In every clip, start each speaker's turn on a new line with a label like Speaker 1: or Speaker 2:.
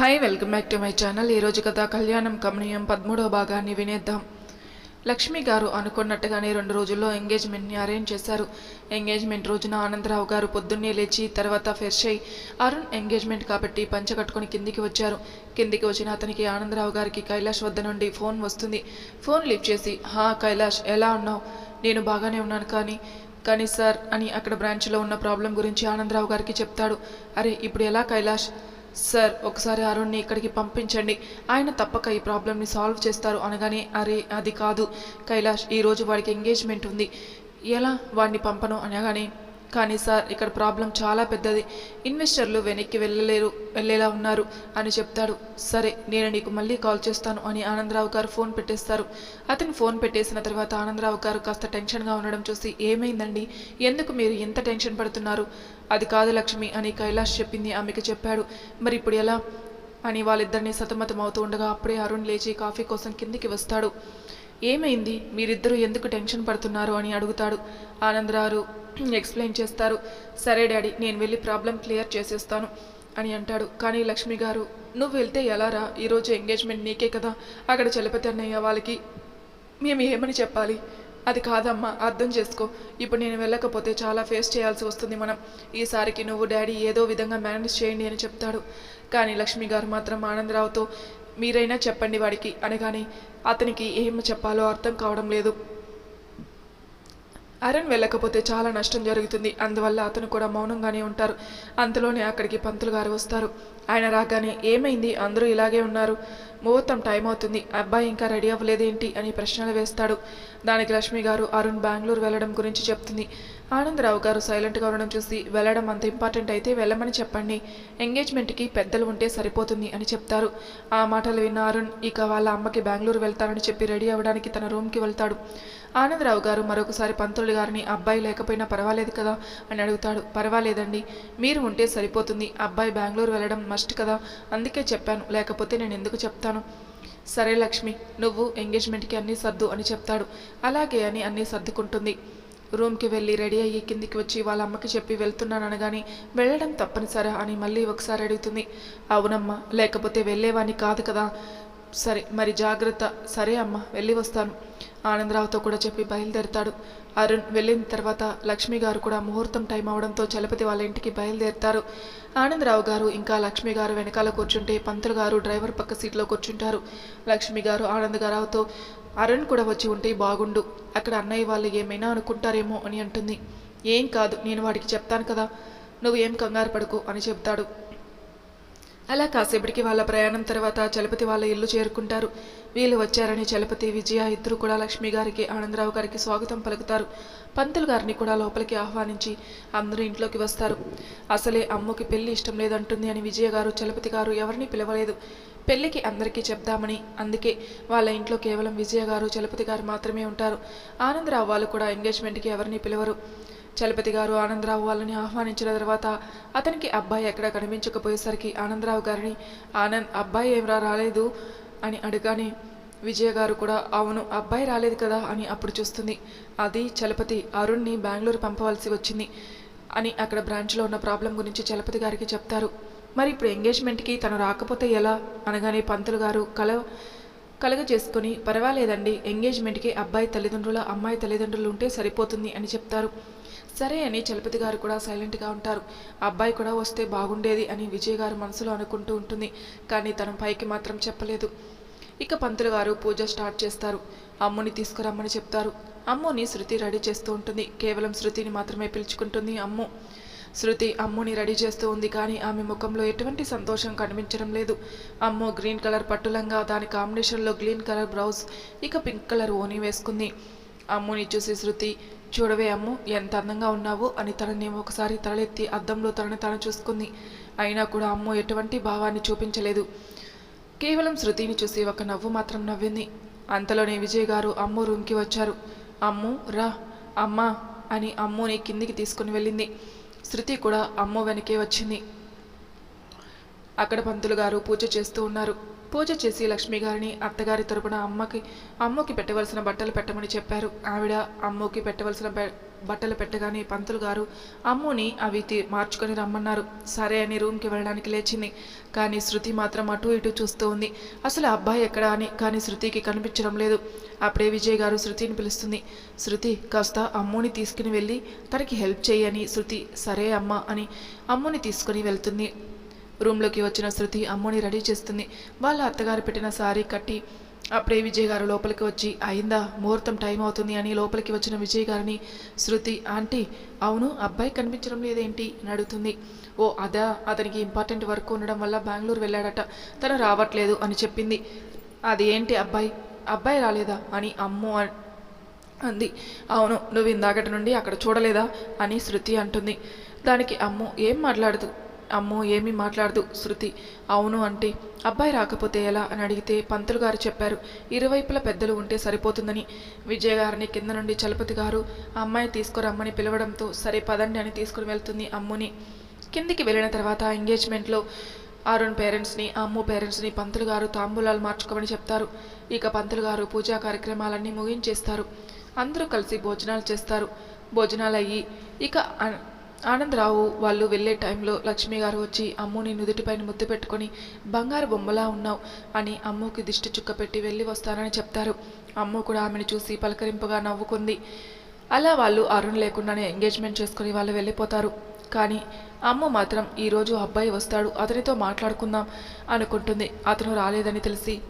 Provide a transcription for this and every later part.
Speaker 1: Hi welcome back to my channel ఈరోజు కథ కళ్యాణం కమనీయం పదమూడవ భాగాన్ని వినేద్దాం. లక్ష్మి గారు అనుకున్నట్టుగానే రెండు రోజుల్లో ఎంగేజ్మెంట్ని అరేంజ్ చేశారు. ఎంగేజ్మెంట్ రోజున ఆనందరావు గారు పొద్దున్నే లేచి తర్వాత ఫ్రెష్ అయి అరుణ్ ఎంగేజ్మెంట్ కాబట్టి పంచ కట్టుకొని కిందికి వచ్చారు. కిందికి వచ్చిన అతనికి ఆనందరావు గారికి కైలాష్ వద్ద నుండి ఫోన్ వస్తుంది. ఫోన్ లిఫ్ట్ చేసి హా కైలాష్ ఎలా ఉన్నావు? నేను బాగానే ఉన్నాను కానీ కానీ సార్ అని అక్కడ బ్రాంచ్లో ఉన్న ప్రాబ్లం గురించి ఆనందరావు గారికి చెప్తాడు. అరే ఇప్పుడు ఎలా కైలాష్? సార్ ఒకసారి అరుణ్ని ఇక్కడికి పంపించండి. ఆయన తప్పక ఈ ప్రాబ్లమ్ని సాల్వ్ చేస్తారు అనగానే అరే అది కాదు. కైలాష్ ఈరోజు వాడికి ఎంగేజ్మెంట్ ఉంది. ఎలా వాడిని పంపను? అనగానే కానీ సార్ ఇక్కడ ప్రాబ్లం చాలా పెద్దది. ఇన్వెస్టర్లు వెనక్కి వెళ్ళలేరు వెళ్ళేలా ఉన్నారు అని చెప్తాడు. సరే నేను నీకు మళ్ళీ కాల్ చేస్తాను అని ఆనందరావు గారు ఫోన్ పెట్టేస్తారు. అతను ఫోన్ పెట్టేసిన తర్వాత ఆనందరావు గారు కాస్త టెన్షన్గా ఉండడం చూసి ఏమైందండి? ఎందుకు మీరు ఎంత టెన్షన్ పడుతున్నారు? అది కాదు లక్ష్మి అని కైలాష్ చెప్పింది. ఆమెకు చెప్పాడు. మరి ఇప్పుడు ఎలా? అని వాళ్ళిద్దరిని సతమతం అవుతూ ఉండగా అప్పుడే అరుణ్ లేచి కాఫీ కోసం కిందికి వస్తాడు. ఏమైంది? మీరిద్దరూ ఎందుకు టెన్షన్ పడుతున్నారు? అని అడుగుతాడు. ఆనందరారు ఎక్స్ప్లెయిన్ చేస్తారు. సరే డాడీ నేను వెళ్ళి ప్రాబ్లం క్లియర్ చేసేస్తాను అని అంటాడు. కానీ లక్ష్మి గారు నువ్వు వెళ్తే ఎలా రా? ఈరోజు ఎంగేజ్మెంట్ నీకే కదా. అక్కడ చలపతి అన్నయ్య వాళ్ళకి మేము ఏమని చెప్పాలి? అది కాదమ్మా అర్థం చేసుకో. ఇప్పుడు నేను వెళ్ళకపోతే చాలా ఫేస్ చేయాల్సి వస్తుంది మనం. ఈసారికి నువ్వు డాడీ ఏదో విధంగా మేనేజ్ చేయండి అని చెప్తాడు. కానీ లక్ష్మి గారు మాత్రం ఆనందరావుతో మీరైనా చెప్పండి వాడికి. అనగానే అతనికి ఏం చెప్పాలో అర్థం కావడం లేదు. అరణ్ వెళ్ళకపోతే చాలా నష్టం జరుగుతుంది. అందువల్ల అతను కూడా మౌనంగానే ఉంటారు. అంతలోనే అక్కడికి పంతులు గారు వస్తారు. ఆయన రాగానే ఏమైంది? అందరూ ఇలాగే ఉన్నారు. ముహూర్తం టైం అవుతుంది. అబ్బాయి ఇంకా రెడీ అవ్వలేదేంటి? అని ప్రశ్నలు వేస్తాడు. దానికి లక్ష్మి గారు అరుణ్ బెంగళూరు వెళ్ళడం గురించి చెప్తుంది. ఆనందరావు గారు సైలెంట్గా ఉండడం చూసి వెళ్ళడం అంత ఇంపార్టెంట్ అయితే వెళ్ళమని చెప్పండి. ఎంగేజ్మెంట్కి పెద్దలు ఉంటే సరిపోతుంది అని చెప్తారు. ఆ మాటలు విన్న అరుణ్ ఇక వాళ్ళ అమ్మకి బెంగళూరు వెళ్తానని చెప్పి రెడీ అవ్వడానికి తన రూమ్కి వెళ్తాడు. ఆనందరావు గారు మరొకసారి పంతులు గారిని అబ్బాయి లేకపోయినా పర్వాలేదు కదా? అని అడుగుతాడు. పర్వాలేదండి. మీరు ఉంటే సరిపోతుంది. అబ్బాయి బెంగళూరు వెళ్ళడం మస్ట్ కదా? అందుకే చెప్పాను. లేకపోతే నేను ఎందుకు చెప్తాను? సరే లక్ష్మి. నువ్వు ఎంగేజ్మెంట్కి అన్నీ సర్దు అని చెప్తాడు. అలాగే అని అన్నీ సర్దుకుంటుంది. రూమ్కి వెళ్ళి రెడీ అయ్యి కిందికి వచ్చి వాళ్ళ అమ్మకి చెప్పి వెళ్తున్నాను అనగాని వెళ్ళడం తప్పనిసరా? అని మళ్ళీ ఒకసారి అడుగుతుంది. అవునమ్మా. లేకపోతే వెళ్ళేవాని కాదు కదా. సరే. మరి జాగ్రత్త. సరే అమ్మ. వెళ్ళి వస్తాను. ఆనందరావుతో కూడా చెప్పి బయలుదేరతాడు. అరుణ్ వెళ్ళిన తర్వాత లక్ష్మి గారు కూడా ముహూర్తం టైం అవడంతో చలపతి వాళ్ళ ఇంటికి బయలుదేరతారు. ఆనందరావు గారు ఇంకా లక్ష్మి గారు వెనకాల కూర్చుంటే పంతులు గారు డ్రైవర్ పక్క సీట్లో కూర్చుంటారు. లక్ష్మి గారు ఆనందరావుతో అరుణ్ కూడా వచ్చి ఉంటే బాగుండు. అక్కడ అన్నయ్య వాళ్ళు ఏమైనా అనుకుంటారేమో అని అంటుంది. ఏం కాదు నేను వాడికి చెప్తాను కదా. నువ్వు ఏం కంగారు పడుకో అని చెప్తాడు అలా కాసేపటికి వాళ్ళ ప్రయాణం తర్వాత చలపతి వాళ్ళ ఇల్లు చేరుకుంటారు. వీళ్ళు వచ్చారని చలపతి విజయ ఇద్దరు కూడా లక్ష్మి గారికి ఆనందరావు గారికి స్వాగతం పలుకుతారు. పంతులు గారిని కూడా లోపలికి ఆహ్వానించి అందరూ ఇంట్లోకి వస్తారు. అసలే అమ్మకి పెళ్ళి ఇష్టం లేదంటుంది అని విజయ గారు చలపతి గారు ఎవరిని పిలవలేదు. పెళ్ళికి అందరికీ చెప్దామని అందుకే వాళ్ళ ఇంట్లో కేవలం విజయ గారు చలపతి గారు మాత్రమే ఉంటారు. ఆనందరావు వాళ్ళు కూడా ఎంగేజ్మెంట్కి ఎవరిని పిలవరు. చలపతి గారు ఆనందరావు వాళ్ళని ఆహ్వానించిన తర్వాత అతనికి అబ్బాయి ఎక్కడ కనిపించకపోయేసరికి ఆనందరావు గారిని ఆనంద్ అబ్బాయి ఏమరా రాలేదు అని అడగానే విజయ గారు కూడా అవును అబ్బాయి రాలేదు కదా అని అప్పుడు చూస్తుంది. అది చలపతి అరుణ్ని బెంగళూరు పంపవలసి వచ్చింది అని అక్కడ బ్రాంచ్లో ఉన్న ప్రాబ్లం గురించి చలపతి గారికి చెప్తారు. మరి ఇప్పుడు ఎంగేజ్మెంట్కి తను రాకపోతే ఎలా? అనగానే పంతులు గారు కల కలగ చేసుకుని పర్వాలేదండి ఎంగేజ్మెంట్కి అబ్బాయి తల్లిదండ్రుల అమ్మాయి తల్లిదండ్రులు ఉంటే సరిపోతుంది అని చెప్తారు. సరే అని చలపతి గారు కూడా సైలెంట్గా ఉంటారు. అబ్బాయి కూడా వస్తే బాగుండేది అని విజయ్ గారు మనసులో అనుకుంటూ ఉంటుంది. కానీ తన పైకి మాత్రం చెప్పలేదు. ఇక పంతులు గారు పూజ స్టార్ట్ చేస్తారు. అమ్ముని తీసుకురమ్మని చెప్తారు. అమ్ముని శృతి రెడీ చేస్తూ ఉంటుంది. కేవలం శృతిని మాత్రమే పిలుచుకుంటుంది అమ్ము. శృతి అమ్ముని రెడీ చేస్తూ ఉంది కానీ ఆమె ముఖంలో ఎటువంటి సంతోషం కనిపించడం లేదు. అమ్ము గ్రీన్ కలర్ పట్టులంగా దాని కాంబినేషన్లో గ్రీన్ కలర్ బ్రౌజ్ ఇక పింక్ కలర్ ఓని వేసుకుంది. అమ్ముని చూసి శృతి చూడవే అమ్ము ఎంత అందంగా ఉన్నావు అని తనని ఒకసారి తలెత్తి అద్దంలో తనని తాను చూసుకుంది. అయినా కూడా అమ్ము ఎటువంటి భావాన్ని చూపించలేదు. కేవలం శృతిని చూసి ఒక నవ్వు మాత్రం నవ్వింది. అంతలోనే విజయ్ గారు అమ్ము రూమ్కి వచ్చారు. అమ్ము రా అమ్మా అని అమ్ముని కిందికి తీసుకుని వెళ్ళింది. శృతి కూడా అమ్ము వెనకే వచ్చింది. అక్కడ పంతులు గారు పూజ చేస్తూ ఉన్నారు. పూజ చేసి లక్ష్మి గారిని అత్తగారి తరపున అమ్మకి అమ్మకి పెట్టవలసిన బట్టలు పెట్టమని చెప్పారు. ఆవిడ అమ్మకి పెట్టవలసిన బట్టలు పెట్టగానే పంతులు గారు అమ్ముని అవి మార్చుకొని రమ్మన్నారు. సరే అని రూమ్కి వెళ్ళడానికి లేచింది. కానీ శృతి మాత్రం అటు ఇటు చూస్తూ ఉంది. అసలు ఆ అబ్బాయి ఎక్కడా అని కానీ శృతికి కనిపించడం లేదు. అప్పుడే విజయ్ గారు శృతిని పిలుస్తుంది. శృతి కాస్త అమ్ముని తీసుకుని వెళ్ళి తనకి హెల్ప్ చేయని శృతి సరే అమ్మ అని అమ్ముని తీసుకుని వెళ్తుంది. రూమ్లోకి వచ్చిన శృతి అమ్ముని రెడీ చేస్తుంది. వాళ్ళ అత్తగారు పెట్టిన సారీ కట్టి అప్పుడే విజయ్ గారు లోపలికి వచ్చి అయిందా? ముహూర్తం టైం అవుతుంది అని లోపలికి వచ్చిన విజయ్ గారిని శృతి ఆంటీ అవును అబ్బాయి కనిపించడం లేదేంటి? అని అడుగుతుంది. ఓ అదా? అతనికి ఇంపార్టెంట్ వర్క్ ఉండడం వల్ల బెంగళూరు వెళ్ళాడట. తను రావట్లేదు అని చెప్పింది. అది ఏంటి అబ్బాయి? అబ్బాయి రాలేదా? అని అమ్ము అంది. అవును నువ్వు ఇందాకటి నుండి అక్కడ చూడలేదా? అని శృతి అంటుంది. దానికి అమ్ము ఏం మాట్లాడదు? అమ్మో ఏమీ మాట్లాడదు శృతి. అవును అంటే అబ్బాయి రాకపోతే ఎలా? అని అడిగితే పంతులు గారు చెప్పారు. ఇరువైపుల పెద్దలు ఉంటే సరిపోతుందని. విజయ గారిని కింద నుండి చలపతి గారు అమ్మాయి తీసుకురమ్మని పిలవడంతో సరే పదండి అని తీసుకుని వెళ్తుంది అమ్ముని. కిందికి వెళ్ళిన తర్వాత ఎంగేజ్మెంట్లో అరుణ్ పేరెంట్స్ని అమ్ము పేరెంట్స్ని పంతులు గారు తాంబూలాలు మార్చుకోమని చెప్తారు. ఇక పంతులు గారు పూజా కార్యక్రమాలన్నీ ముగించేస్తారు. అందరూ కలిసి భోజనాలు చేస్తారు. భోజనాలు అయ్యి ఇక ఆనందరావు వాళ్ళు వెళ్ళే టైంలో లక్ష్మి గారు వచ్చి అమ్ముని నుదుటిపైన ముద్దు పెట్టుకొని బంగారు బొమ్మలా ఉన్నావు అని అమ్ముకి దిష్టి చుక్క పెట్టి వెళ్ళి వస్తానని చెప్తారు. అమ్ము కూడా ఆమెను చూసి పలకరింపుగా నవ్వుకుంది. అలా వాళ్ళు అరుణ్ లేకుండానే ఎంగేజ్మెంట్ చేసుకుని వాళ్ళు వెళ్ళిపోతారు. కానీ అమ్మ మాత్రం ఈరోజు అబ్బాయి వస్తాడు అతనితో మాట్లాడుకుందాం అనుకుంటుంది. అతను రాలేదని తెలిసి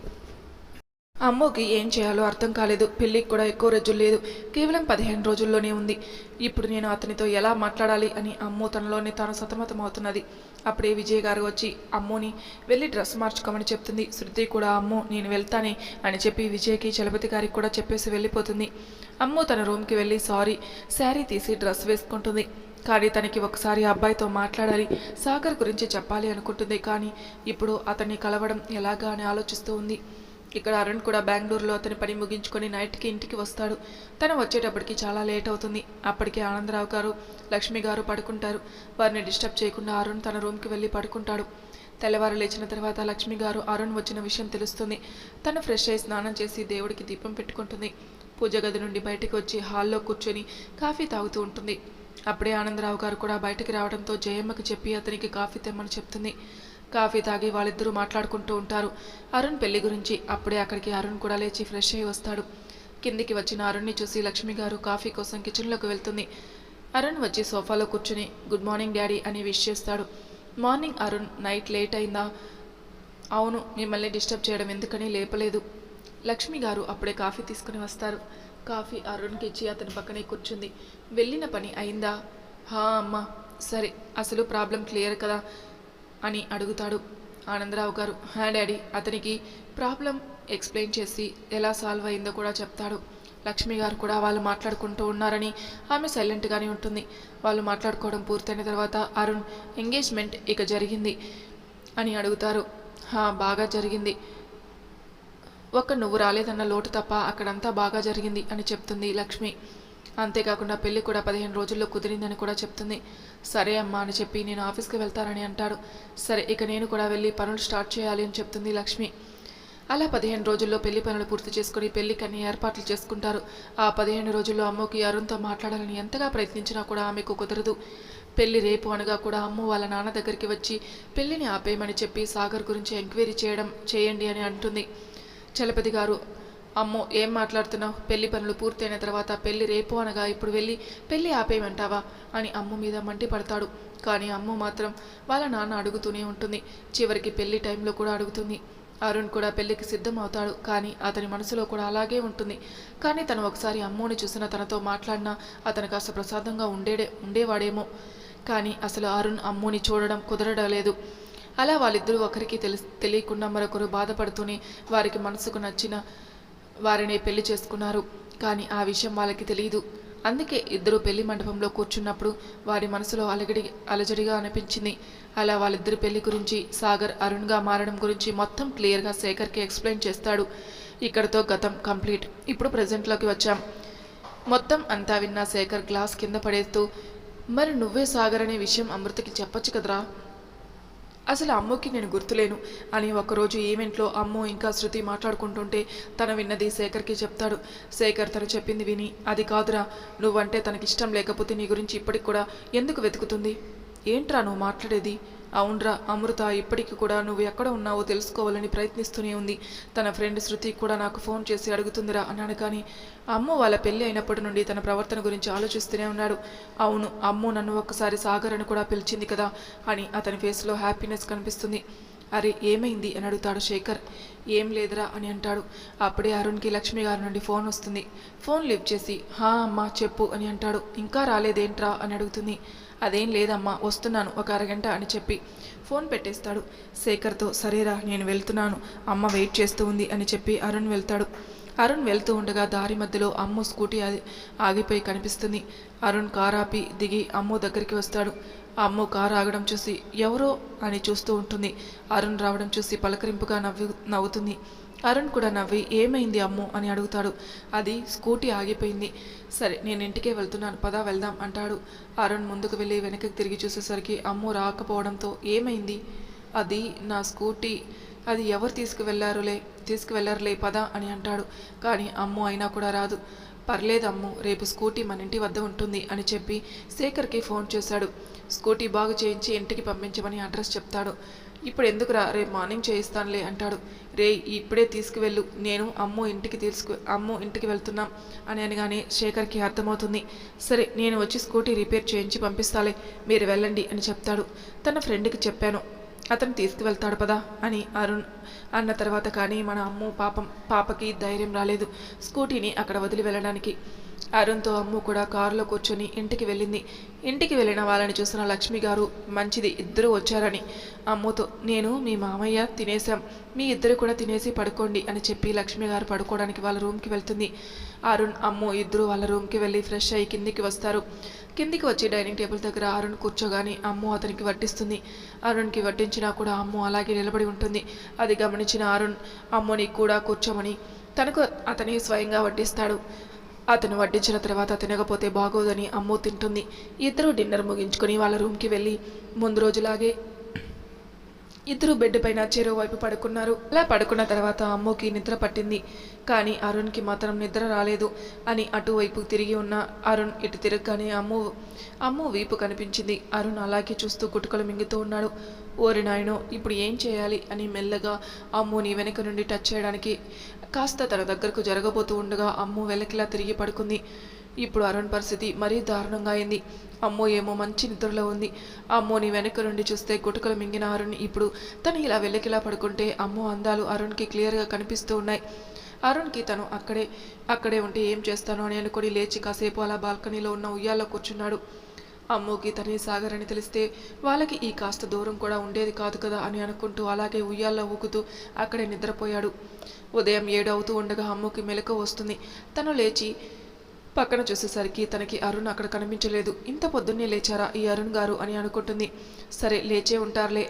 Speaker 1: అమ్మోకి ఏం చేయాలో అర్థం కాలేదు. పెళ్ళికి కూడా ఎక్కువ రోజులు లేదు. కేవలం పదిహేను రోజుల్లోనే ఉంది. ఇప్పుడు నేను అతనితో ఎలా మాట్లాడాలి అని అమ్మో తనలోనే తాను సతమతమవుతున్నది. అప్పుడే విజయ్ గారు వచ్చి అమ్మోని వెళ్ళి డ్రెస్ మార్చుకోమని చెప్తుంది. శృతి కూడా అమ్మో నేను వెళ్తానే అని చెప్పి విజయ్కి చలపతి గారికి కూడా చెప్పేసి వెళ్ళిపోతుంది. అమ్మో తన రూమ్కి వెళ్ళి సారీ శారీ తీసి డ్రెస్ వేసుకుంటుంది. కానీ తనకి ఒకసారి ఆ అబ్బాయితో మాట్లాడాలి. సాగర్ గురించి చెప్పాలి అనుకుంటుంది. కానీ ఇప్పుడు అతన్ని కలవడం ఎలాగా అని ఆలోచిస్తూ ఉంది. ఇక్కడ అరుణ్ కూడా బెంగళూరులో అతని పని ముగించుకొని నైట్కి ఇంటికి వస్తాడు. తను వచ్చేటప్పటికి చాలా లేట్ అవుతుంది. అప్పటికే ఆనందరావు గారు లక్ష్మి గారు పడుకుంటారు. వారిని డిస్టర్బ్ చేయకుండా అరుణ్ తన రూమ్కి వెళ్ళి పడుకుంటాడు. తెల్లవారు లేచిన తర్వాత లక్ష్మి గారు అరుణ్ వచ్చిన విషయం తెలుస్తుంది. తను ఫ్రెష్ అయి స్నానం చేసి దేవుడికి దీపం పెట్టుకుంటుంది. పూజ గది నుండి బయటికి వచ్చి హాల్లో కూర్చొని కాఫీ తాగుతూ ఉంటుంది. అప్పుడే ఆనందరావు గారు కూడా బయటకు రావడంతో జయమ్మకి చెప్పి అతనికి కాఫీ తెమ్మని చెప్తుంది. కాఫీ తాగి వాళ్ళిద్దరూ మాట్లాడుకుంటూ ఉంటారు. అరుణ్ పెళ్ళి గురించి అప్పుడే అక్కడికి అరుణ్ కూడా లేచి ఫ్రెష్ అయ్యి వస్తాడు. కిందికి వచ్చిన అరుణ్ని చూసి లక్ష్మి గారు కాఫీ కోసం కిచెన్లోకి వెళ్తుంది. అరుణ్ వచ్చి సోఫాలో కూర్చుని గుడ్ మార్నింగ్ డాడీ అని విష్ చేస్తాడు. మార్నింగ్ అరుణ్ నైట్ లేట్ అయిందా? అవును మిమ్మల్ని డిస్టర్బ్ చేయడం ఎందుకని లేపలేదు. లక్ష్మి గారు అప్పుడే కాఫీ తీసుకుని వస్తారు. కాఫీ అరుణ్కి ఇచ్చి అతని పక్కనే కూర్చుంది. వెళ్ళిన పని అయిందా? హా అమ్మా సరే అసలు ప్రాబ్లం క్లియర్ కదా. అని అడుగుతాడు. ఆనందరావు గారు హా డాడీ అతనికి ప్రాబ్లం ఎక్స్ప్లెయిన్ చేసి ఎలా సాల్వ్ అయిందో కూడా చెప్తాడు. లక్ష్మి గారు కూడా వాళ్ళు మాట్లాడుకుంటూ ఉన్నారని ఆమె సైలెంట్గానే ఉంటుంది. వాళ్ళు మాట్లాడుకోవడం పూర్తయిన తర్వాత అరుణ్ ఎంగేజ్మెంట్ ఇక జరిగింది అని అడుగుతారు. హా బాగా జరిగింది. ఒక్క నువ్వు రాలేదన్న లోటు తప్ప అక్కడంతా బాగా జరిగింది అని చెప్తుంది లక్ష్మి. అంతేకాకుండా పెళ్ళి కూడా పదిహేను రోజుల్లో కుదిరిందని కూడా చెప్తుంది. సరే అమ్మా అని చెప్పి నేను ఆఫీస్కి వెళ్తానని అంటాడు. సరే ఇక నేను కూడా వెళ్ళి పనులు స్టార్ట్ చేయాలి అని చెప్తుంది లక్ష్మి. అలా పదిహేను రోజుల్లో పెళ్ళి పనులు పూర్తి చేసుకుని పెళ్ళికి అన్ని ఏర్పాట్లు చేసుకుంటారు. ఆ పదిహేను రోజుల్లో అమ్మకి అరుణ్తో మాట్లాడాలని ఎంతగా ప్రయత్నించినా కూడా ఆమెకు కుదరదు. పెళ్ళి రేపు అనగా కూడా అమ్ము వాళ్ళ నాన్న దగ్గరికి వచ్చి పెళ్ళిని ఆపేయమని చెప్పి సాగర్ గురించి ఎంక్వైరీ చేయడం చేయండి అని అంటుంది. చలపతి గారు అమ్మో ఏం మాట్లాడుతున్నావు? పెళ్ళి పనులు పూర్తయిన తర్వాత పెళ్ళి రేపు అనగా ఇప్పుడు వెళ్ళి పెళ్ళి ఆపేయమంటావా? అని అమ్ము మీద మంటి పడతాడు. కానీ అమ్ము మాత్రం వాళ్ళ నాన్న అడుగుతూనే ఉంటుంది. చివరికి పెళ్ళి టైంలో కూడా అడుగుతుంది. అరుణ్ కూడా పెళ్ళికి సిద్ధం అవుతాడు కానీ అతని మనసులో కూడా అలాగే ఉంటుంది. కానీ తను ఒకసారి అమ్మోని చూసిన తనతో మాట్లాడినా అతను కాస్త ప్రసాదంగా ఉండేడే ఉండేవాడేమో. కానీ అసలు అరుణ్ అమ్మోని చూడడం కుదరడం లేదు అలా వాళ్ళిద్దరూ ఒకరికి తెలి తెలియకుండా మరొకరు బాధపడుతూనే వారికి మనసుకు నచ్చిన వారిని పెళ్ళి చేసుకున్నారు. కానీ ఆ విషయం వాళ్ళకి తెలియదు అందుకే ఇద్దరు పెళ్ళి మండపంలో కూర్చున్నప్పుడు వారి మనసులో అలగడి అలజడిగా అనిపించింది. అలా వాళ్ళిద్దరి పెళ్ళి గురించి సాగర్ అరుణ్గా మారడం గురించి మొత్తం క్లియర్గా శేఖర్కి ఎక్స్ప్లెయిన్ చేస్తాడు. ఇక్కడతో గతం కంప్లీట్. ఇప్పుడు ప్రజెంట్లోకి వచ్చాం. మొత్తం అంతా విన్న శేఖర్ గ్లాస్ కింద పడేస్తూ మరి నువ్వే సాగర్ అనే విషయం అమృతకి చెప్పొచ్చు కదరా? అసలు అమ్ముకి నేను గుర్తులేను. అని ఒకరోజు ఈవెంట్లో అమ్ము ఇంకా శృతి మాట్లాడుకుంటుంటే తన విన్నది శేఖర్కి చెప్తాడు. శేఖర్ తను చెప్పింది విని అది కాదురా నువ్వంటే తనకిష్టం లేకపోతే నీ గురించి ఇప్పటికి కూడా ఎందుకు వెతుకుతుంది? ఏంట్రా నువ్వు మాట్లాడేది? అవునరా అమృత ఇప్పటికి కూడా నువ్వు ఎక్కడ ఉన్నావో తెలుసుకోవాలని ప్రయత్నిస్తూనే ఉంది. తన ఫ్రెండ్ శృతి కూడా నాకు ఫోన్ చేసి అడుగుతుందిరా అన్నాడు కానీ అమ్ము వాళ్ళ పెళ్ళి అయినప్పటి నుండి తన ప్రవర్తన గురించి ఆలోచిస్తూనే ఉన్నాడు. అవును అమ్ము నన్ను ఒక్కసారి సాగర్ అని కూడా పిలిచింది కదా అని అతని ఫేస్లో హ్యాపీనెస్ కనిపిస్తుంది. అరే ఏమైంది? అని అడుగుతాడు శేఖర్. ఏం లేదురా అని అంటాడు. అప్పుడే అరుణ్కి లక్ష్మి గారి నుండి ఫోన్ వస్తుంది. ఫోన్ లిఫ్ట్ చేసి హా అమ్మా చెప్పు అని అంటాడు. ఇంకా రాలేదేంట్రా? అని అడుగుతుంది. అదేం లేదమ్మా వస్తున్నాను ఒక అరగంట అని చెప్పి ఫోన్ పెట్టేస్తాడు. శేఖర్తో సరేరా నేను వెళ్తున్నాను. అమ్మ వెయిట్ చేస్తూ ఉంది అని చెప్పి అరుణ్ వెళ్తాడు. అరుణ్ వెళ్తూ ఉండగా దారి మధ్యలో అమ్ము స్కూటీ ఆగి- ఆగిపోయి కనిపిస్తుంది. అరుణ్ కార్ ఆపి దిగి అమ్ము దగ్గరికి వస్తాడు. అమ్ము కారు ఆగడం చూసి ఎవరో అని చూస్తూ ఉంటుంది. అరుణ్ రావడం చూసి పలకరింపుగా నవ్వు నవ్వుతుంది. అరుణ్ కూడా నవ్వి ఏమైంది అమ్ము అని అడుగుతాడు. అది స్కూటీ ఆగిపోయింది. సరే నేను ఇంటికే వెళ్తున్నాను పదా వెళ్దాం అంటాడు. అరుణ్ ముందుకు వెళ్ళి వెనక్కి తిరిగి చూసేసరికి అమ్ము రాకపోవడంతో ఏమైంది? అది నా స్కూటీ అది ఎవరు తీసుకువెళ్ళారులే తీసుకువెళ్ళారులే పద అని అంటాడు. కానీ అమ్ము అయినా కూడా రాదు. పర్లేదు అమ్ము రేపు స్కూటీ మన ఇంటి వద్ద ఉంటుంది అని చెప్పి శేఖర్కి ఫోన్ చేశాడు. స్కూటీ బాగు చేయించి ఇంటికి పంపించమని అడ్రస్ చెప్తాడు. ఇప్పుడు ఎందుకురా? రేపు మార్నింగ్ చేయిస్తానులే అంటాడు. రే ఇప్పుడే తీసుకువెళ్ళు. నేను అమ్ము ఇంటికి తీసుకు అమ్ము ఇంటికి వెళ్తున్నాం అని అనగానే శేఖర్కి అర్థమవుతుంది. సరే నేను వచ్చి స్కూటీ రిపేర్ చేయించి పంపిస్తాలే. మీరు వెళ్ళండి అని చెప్తాడు. తన ఫ్రెండ్కి చెప్పాను. అతను తీసుకువెళ్తాడు పదా అని అరుణ్ అన్న తర్వాత కానీ మన అమ్ము పాపం పాపకి ధైర్యం రాలేదు. స్కూటీని అక్కడ వదిలి వెళ్ళడానికి. అరుణ్తో అమ్ము కూడా కారులో కూర్చొని ఇంటికి వెళ్ళింది. ఇంటికి వెళ్ళిన వాళ్ళని చూసిన లక్ష్మి గారు మంచిది ఇద్దరు వచ్చారని. అమ్ముతో నేను మీ మామయ్య తినేసాం మీ ఇద్దరు కూడా తినేసి పడుకోండి అని చెప్పి లక్ష్మి గారు పడుకోవడానికి వాళ్ళ రూమ్కి వెళ్తుంది. అరుణ్ అమ్ము ఇద్దరు వాళ్ళ రూమ్కి వెళ్ళి ఫ్రెష్ అయ్యి కిందికి వస్తారు. కిందికి వచ్చి డైనింగ్ టేబుల్ దగ్గర అరుణ్ కూర్చోగానే అమ్ము అతనికి వడ్డిస్తుంది. అరుణ్కి వడ్డించినా కూడా అమ్ము అలాగే నిలబడి ఉంటుంది. అది గమనించిన అరుణ్ అమ్ముని కూడా కూర్చోమని. తనకు అతని స్వయంగా వడ్డిస్తాడు. అతను వడ్డించిన తర్వాత తినకపోతే బాగోదని అమ్మో తింటుంది. ఇద్దరు డిన్నర్ ముగించుకొని వాళ్ళ రూమ్కి వెళ్ళి ముందు రోజులాగే ఇద్దరు బెడ్ పైన చెరువు వైపు పడుకున్నారు. అలా పడుకున్న తర్వాత అమ్మోకి నిద్ర పట్టింది. కానీ అరుణ్కి మాత్రం నిద్ర రాలేదు అని అటువైపు తిరిగి ఉన్న అరుణ్ ఇటు తిరగగానే అమ్ము అమ్ము వీపు కనిపించింది. అరుణ్ అలాగే చూస్తూ గుటుకలు మింగుతూ ఉన్నాడు. ఓరి నాయనో ఇప్పుడు ఏం చేయాలి? అని మెల్లగా అమ్ముని వెనుక నుండి టచ్ చేయడానికి కాస్త తన దగ్గరకు జరగబోతూ ఉండగా అమ్ము వెలకిలా తిరిగి పడుకుంది. ఇప్పుడు అరుణ్ పరిస్థితి మరీ దారుణంగా అయింది. అమ్మో ఏమో మంచి నిద్రలో ఉంది. అమ్మోని వెనక నుండి చూస్తే గుటకలు మింగిన అరుణ్ ఇప్పుడు తను ఇలా వెల్లకిలా పడుకుంటే అమ్మో అందాలు అరుణ్కి క్లియర్గా కనిపిస్తూ ఉన్నాయి. అరుణ్కి తను అక్కడే అక్కడే ఉంటే ఏం చేస్తాను అని అనుకుని లేచి కాసేపు అలా బాల్కనీలో ఉన్న ఉయ్యాల్లో కూర్చున్నాడు. అమ్మోకి తనే అని తెలిస్తే వాళ్ళకి ఈ కాస్త దూరం కూడా ఉండేది కాదు కదా అని అనుకుంటూ అలాగే ఉయ్యాల్లో ఊగుతూ అక్కడే నిద్రపోయాడు. ఉదయం ఏడు అవుతూ ఉండగా అమ్మోకి మెలకు వస్తుంది. తను లేచి పక్కన చూసేసరికి తనకి అరుణ్ అక్కడ కనిపించలేదు. ఇంత పొద్దున్నే లేచారా ఈ అరుణ్ గారు అని అనుకుంటుంది. సరే లేచే ఉంటారులే.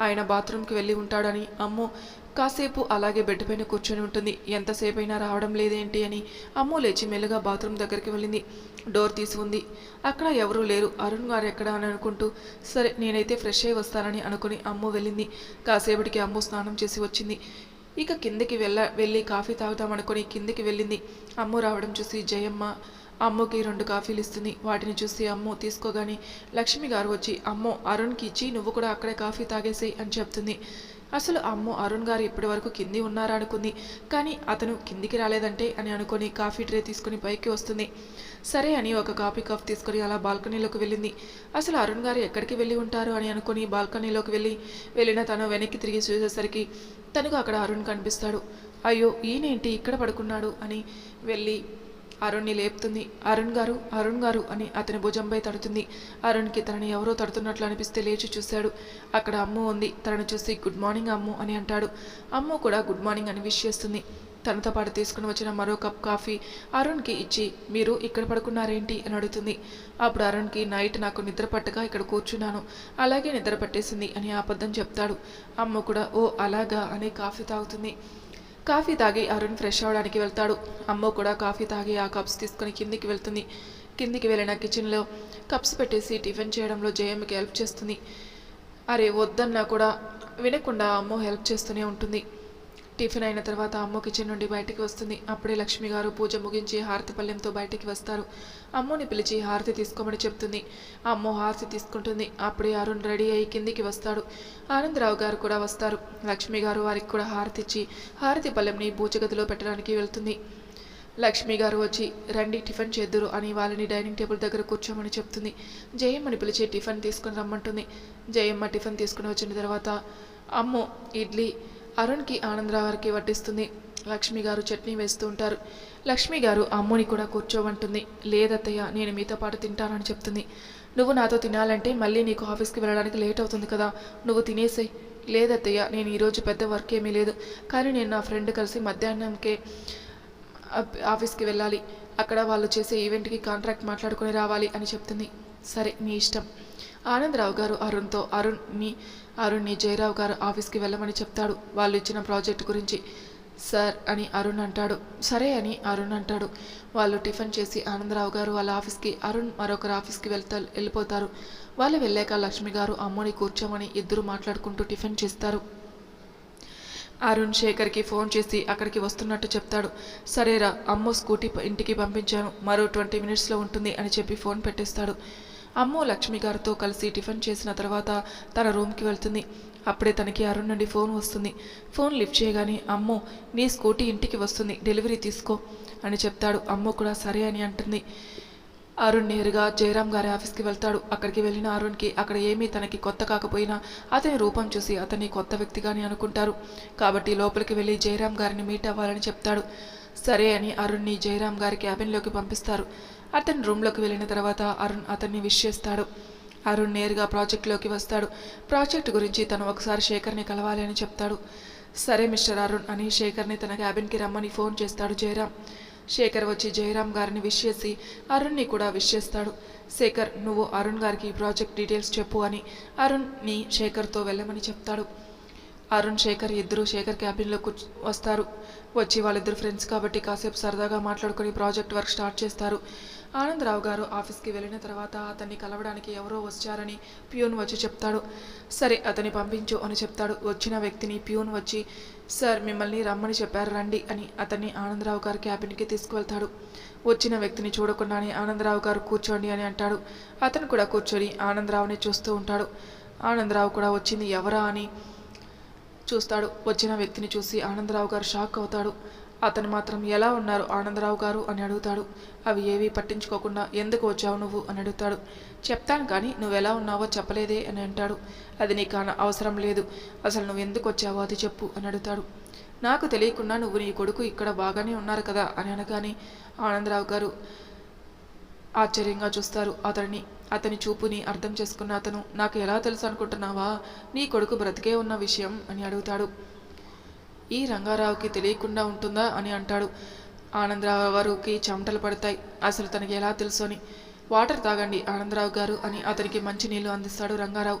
Speaker 1: ఆయన బాత్రూమ్కి వెళ్ళి ఉంటాడని. అమ్ము కాసేపు అలాగే బెడ్ పైన కూర్చొని ఉంటుంది. ఎంతసేపైనా రావడం లేదేంటి అని అమ్ము లేచి మెల్లుగా బాత్రూమ్ దగ్గరికి వెళ్ళింది. డోర్ తీసి ఉంది. అక్కడ ఎవరూ లేరు. అరుణ్ గారు ఎక్కడ అని అనుకుంటూ సరే నేనైతే ఫ్రెష్ అయి వస్తానని అనుకుని అమ్ము వెళ్ళింది. కాసేపటికి అమ్ము స్నానం చేసి వచ్చింది. ఇక కిందికి వెళ్ళ వెళ్ళి కాఫీ తాగుదాం కిందికి వెళ్ళింది. అమ్ము రావడం చూసి జయమ్మ అమ్మకి రెండు కాఫీలు ఇస్తుంది. వాటిని చూసి అమ్ము తీసుకోగానే లక్ష్మి గారు వచ్చి అమ్మో అరుణ్కి ఇచ్చి నువ్వు కూడా అక్కడే కాఫీ తాగేసేయి అని చెప్తుంది. అసలు అమ్మో అరుణ్ గారు ఇప్పటి వరకు కింది ఉన్నారా అనుకుంది కానీ అతను కిందికి రాలేదంటే అని అనుకొని కాఫీ ట్రే తీసుకుని పైకి వస్తుంది. సరే అని ఒక కాఫీ కప్ తీసుకొని అలా బాల్కనీలోకి వెళ్ళింది. అసలు అరుణ్ గారు ఎక్కడికి వెళ్ళి ఉంటారు అని అనుకుని బాల్కనీలోకి వెళ్ళి వెళ్ళిన తను వెనక్కి తిరిగి చూసేసరికి తనకు అక్కడ అరుణ్ కనిపిస్తాడు. అయ్యో ఈయనేంటి ఇక్కడ పడుకున్నాడు అని వెళ్ళి అరుణ్ని లేపుతుంది. అరుణ్ గారు అరుణ్ గారు అని అతని భుజంపై తడుతుంది. అరుణ్కి తనని ఎవరో తడుతున్నట్లు అనిపిస్తే లేచి చూశాడు. అక్కడ అమ్ము ఉంది. తనను చూసి గుడ్ మార్నింగ్ అమ్ము అని అంటాడు. అమ్ము కూడా గుడ్ మార్నింగ్ అని విష్ చేస్తుంది. తనతో పాటు తీసుకుని వచ్చిన మరో కప్ కాఫీ అరుణ్కి ఇచ్చి మీరు ఇక్కడ పడుకున్నారేంటి? అని అడుగుతుంది. అప్పుడు అరుణ్కి నైట్ నాకు నిద్ర పట్టగా ఇక్కడ కూర్చున్నాను. అలాగే నిద్ర పట్టేసింది అని అబద్ధం చెప్తాడు. అమ్మ కూడా ఓ అలాగా అని కాఫీ తాగుతుంది. కాఫీ తాగి అరుణ్ ఫ్రెష్ అవ్వడానికి వెళ్తాడు. అమ్మ కూడా కాఫీ తాగి ఆ కప్స్ తీసుకొని కిందికి వెళ్తుంది. కిందికి వెళ్ళిన కిచెన్లో కప్స్ పెట్టేసి టిఫిన్ చేయడంలో జయమ్మకి హెల్ప్ చేస్తుంది. అరే వద్దన్నా కూడా వినకుండా అమ్మ హెల్ప్ చేస్తూనే ఉంటుంది. టిఫిన్ అయిన తర్వాత అమ్మ కిచెన్ నుండి బయటికి వస్తుంది. అప్పుడే లక్ష్మి గారు పూజ ముగించి హారతి పళ్ళెంతో బయటికి వస్తారు. అమ్మని పిలిచి హారతి తీసుకోమని చెప్తుంది. అమ్మ హారతి తీసుకుంటుంది. అప్పుడే అరుణ్ రెడీ అయ్యి కిందికి వస్తాడు. ఆనందరావు గారు కూడా వస్తారు. లక్ష్మి గారు వారికి కూడా హారతి ఇచ్చి హారతి పళ్ళెంని పూజగదిలో పెట్టడానికి వెళ్తుంది. లక్ష్మి గారు వచ్చి రండి టిఫిన్ చేద్దురు అని వాళ్ళని డైనింగ్ టేబుల్ దగ్గర కూర్చోమని చెప్తుంది. జయమ్మని పిలిచి టిఫిన్ తీసుకుని రమ్మంటుంది. జయమ్మ టిఫిన్ తీసుకుని వచ్చిన తర్వాత అమ్ము ఇడ్లీ అరుణ్కి ఆనందరావారికి వడ్డిస్తుంది. లక్ష్మి గారు చట్నీ వేస్తూ ఉంటారు. లక్ష్మి గారు అమ్ముని కూడా కూర్చోమంటుంది. లేదత్తయ్య నేను మీతో పాటు తింటానని చెప్తుంది. నువ్వు నాతో తినాలంటే మళ్ళీ నీకు ఆఫీస్కి వెళ్ళడానికి లేట్ అవుతుంది కదా. నువ్వు తినేసేయ్. లేదత్తయ్య నేను ఈరోజు పెద్ద వర్క్ ఏమీ లేదు. కానీ నేను నా ఫ్రెండ్ కలిసి మధ్యాహ్నంకే ఆఫీస్కి వెళ్ళాలి. అక్కడ వాళ్ళు చేసే ఈవెంట్కి కాంట్రాక్ట్ మాట్లాడుకొని రావాలి అని చెప్తుంది. సరే మీ ఇష్టం. ఆనందరావు గారు అరుణ్తో అరుణ్ని అరుణ్ని జయరావు గారు ఆఫీస్కి వెళ్ళమని చెప్తాడు. వాళ్ళు ఇచ్చిన ప్రాజెక్ట్ గురించి సార్ అని అరుణ్ అంటాడు. సరే అని అరుణ్ అంటాడు. వాళ్ళు టిఫిన్ చేసి ఆనందరావు గారు వాళ్ళ ఆఫీస్కి అరుణ్ మరొకరు ఆఫీస్కి వెళ్తా వెళ్ళిపోతారు. వాళ్ళు వెళ్ళాక లక్ష్మి గారు అమ్మని కూర్చోమని ఇద్దరు మాట్లాడుకుంటూ టిఫిన్ చేస్తారు. అరుణ్ శేఖర్కి ఫోన్ చేసి అక్కడికి వస్తున్నట్టు చెప్తాడు. సరేరా అమ్మ స్కూటీ ఇంటికి పంపించాను. మరో ట్వంటీ మినిట్స్లో ఉంటుంది అని చెప్పి ఫోన్ పెట్టేస్తాడు. అమ్మో లక్ష్మి గారితో కలిసి టిఫిన్ చేసిన తర్వాత తన రూమ్కి వెళ్తుంది. అప్పుడే తనకి అరుణ్ నుండి ఫోన్ వస్తుంది. ఫోన్ లిఫ్ట్ చేయగానే అమ్మో నీ స్కూటీ ఇంటికి వస్తుంది. డెలివరీ తీసుకో అని చెప్తాడు. అమ్మో కూడా సరే అని అంటుంది. అరుణ్ నేరుగా జయరామ్ గారి ఆఫీస్కి వెళ్తాడు. అక్కడికి వెళ్ళిన అరుణ్కి అక్కడ ఏమీ తనకి కొత్త కాకపోయినా అతని రూపం చూసి అతన్ని కొత్త వ్యక్తిగాని అనుకుంటారు. కాబట్టి లోపలికి వెళ్ళి జయరామ్ గారిని మీట్ అవ్వాలని చెప్తాడు. సరే అని అరుణ్ని జయరామ్ గారి క్యాబిన్లోకి పంపిస్తారు. అతని రూమ్లోకి వెళ్ళిన తర్వాత అరుణ్ అతన్ని విష్ చేస్తాడు. అరుణ్ నేరుగా ప్రాజెక్టులోకి వస్తాడు. ప్రాజెక్ట్ గురించి తను ఒకసారి శేఖర్ని కలవాలి అని చెప్తాడు. సరే మిస్టర్ అరుణ్ అని శేఖర్ని తన క్యాబిన్కి రమ్మని ఫోన్ చేస్తాడు జయరాం శేఖర్ వచ్చి జయరాం గారిని విష్ చేసి అరుణ్ని కూడా విష్ చేస్తాడు. శేఖర్ నువ్వు అరుణ్ గారికి ప్రాజెక్ట్ డీటెయిల్స్ చెప్పు అని అరుణ్ని శేఖర్తో వెళ్ళమని చెప్తాడు. అరుణ్ శేఖర్ ఇద్దరు శేఖర్ క్యాబిన్లో కూర్చు వస్తారు. వచ్చి వాళ్ళిద్దరు ఫ్రెండ్స్ కాబట్టి కాసేపు సరదాగా మాట్లాడుకొని ప్రాజెక్ట్ వర్క్ స్టార్ట్ చేస్తారు. ఆనందరావు గారు ఆఫీస్కి వెళ్ళిన తర్వాత అతన్ని కలవడానికి ఎవరో వచ్చారని ప్యూన్ వచ్చి చెప్తాడు. సరే అతన్ని పంపించు అని చెప్తాడు. వచ్చిన వ్యక్తిని ప్యూన్ వచ్చి సార్ మిమ్మల్ని రమ్మని చెప్పారు రండి అని అతన్ని ఆనందరావు గారు క్యాబిన్కి తీసుకువెళ్తాడు. వచ్చిన వ్యక్తిని చూడకుండానే ఆనందరావు గారు కూర్చోండి అని అంటాడు. అతను కూడా కూర్చొని ఆనందరావుని చూస్తూ ఉంటాడు. ఆనందరావు కూడా వచ్చింది ఎవరా అని చూస్తాడు. వచ్చిన వ్యక్తిని చూసి ఆనందరావు గారు షాక్ అవుతాడు. అతను మాత్రం ఎలా ఉన్నారు ఆనందరావు గారు? అని అడుగుతాడు. అవి ఏవీ పట్టించుకోకుండా ఎందుకు వచ్చావు నువ్వు? అని అడుగుతాడు. చెప్తాను కానీ నువ్వు ఎలా ఉన్నావో చెప్పలేదే అని అంటాడు. అది నీకు అవసరం లేదు. అసలు నువ్వు ఎందుకు వచ్చావో అది చెప్పు అని అడుగుతాడు. నాకు తెలియకుండా నువ్వు నీ కొడుకు ఇక్కడ బాగానే ఉన్నారు కదా అని అనగానే ఆనందరావు గారు ఆశ్చర్యంగా చూస్తారు. అతడిని అతని చూపుని అర్థం చేసుకున్న అతను నాకు ఎలా తెలుసు అనుకుంటున్నావా? నీ కొడుకు బ్రతికే ఉన్న విషయం అని అడుగుతాడు. ఈ రంగారావుకి తెలియకుండా ఉంటుందా? అని అంటాడు. ఆనందరావు గారికి చెమటలు పడతాయి. అసలు తనకి ఎలా తెలుసు అని. వాటర్ తాగండి ఆనందరావు గారు అని అతనికి మంచి నీళ్ళు అందిస్తాడు రంగారావు.